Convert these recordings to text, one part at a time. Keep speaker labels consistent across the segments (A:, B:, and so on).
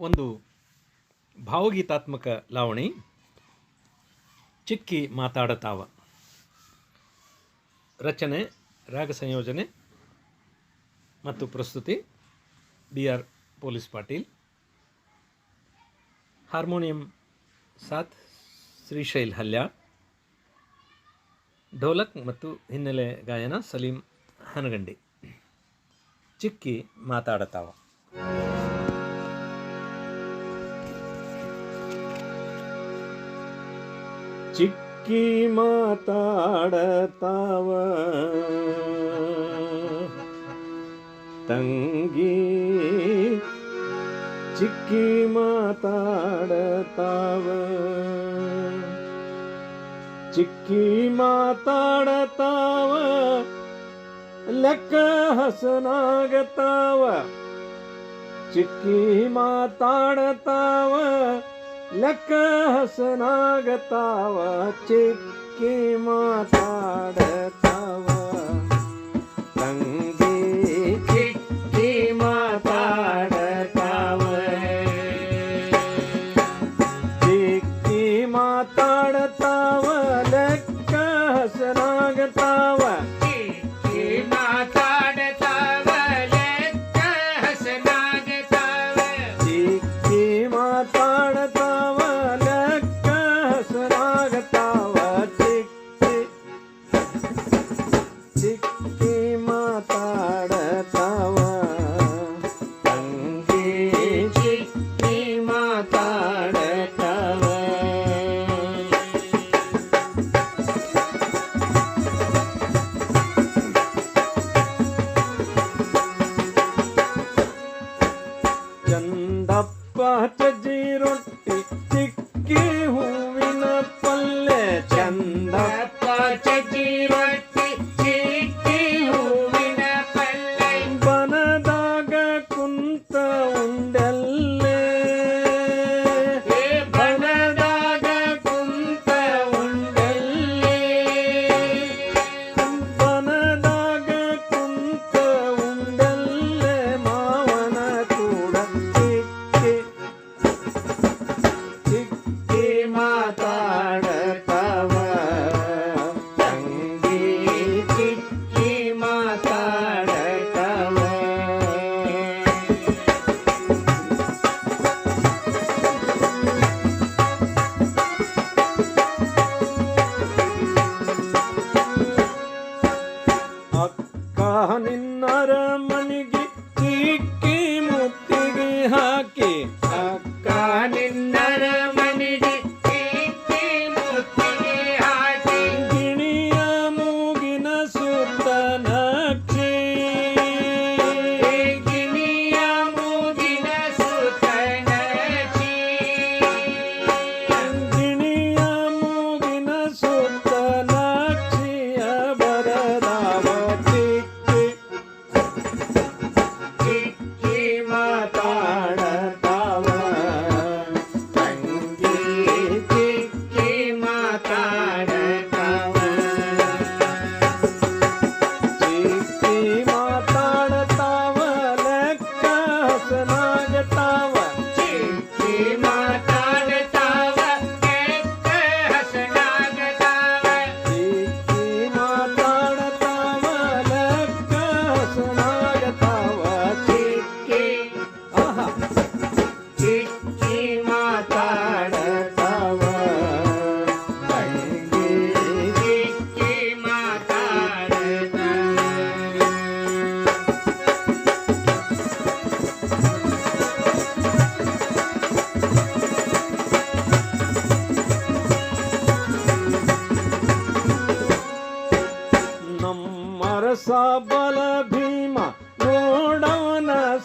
A: ಒಂದು ಭಾವಗೀತಾತ್ಮಕ ಲಾವಣಿ, ಚಿಕ್ಕಿ ಮಾತಾಡತಾವ. ರಚನೆ, ರಾಗ ಸಂಯೋಜನೆ ಮತ್ತು ಪ್ರಸ್ತುತಿ, B R police Patil. Harmonium ಸಾತ್ ಶ್ರೀಶೈಲ್ ಹಲ್ಯ. ಢೋಲಕ್ ಮತ್ತು ಹಿನ್ನೆಲೆ ಗಾಯನ, ಸಲೀಂ ಹನಗಂಡಿ. ಚಿಕ್ಕಿ ಮಾತಾಡತಾವ. ಚಿಕ್ಕಿ ಮಾತಾಡತಾವ. ತಂಗಿ ಚಿಕ್ಕಿ ಮಾತಾಡತಾವ. ಚಿಕ್ಕಿ ಮಾತಾಡತಾವ ಲೆಕ್ಕ ಹಸನಾಗತಾವ. ಚಿಕ್ಕಿ ಮಾತಾಡತಾವ लक हसना गतावा चिक्की ಚಂದಪ್ಪ ಹಚ್ಚ ಜೀರೋ हाके ಸನಾ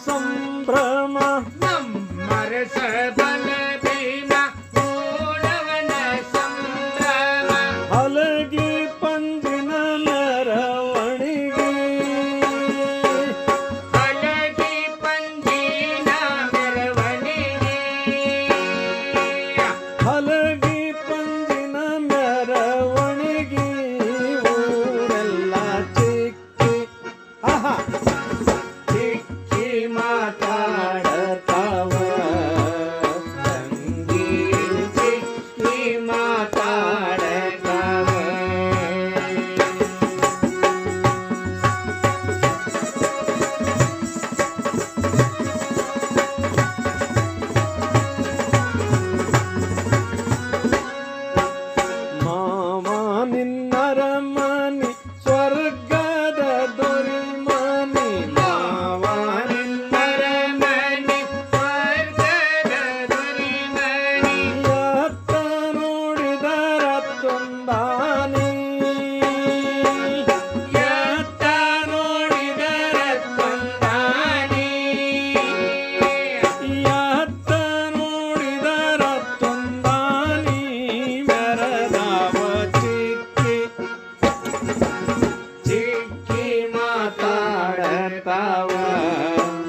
A: ಸಂಭ್ರಮ
B: time.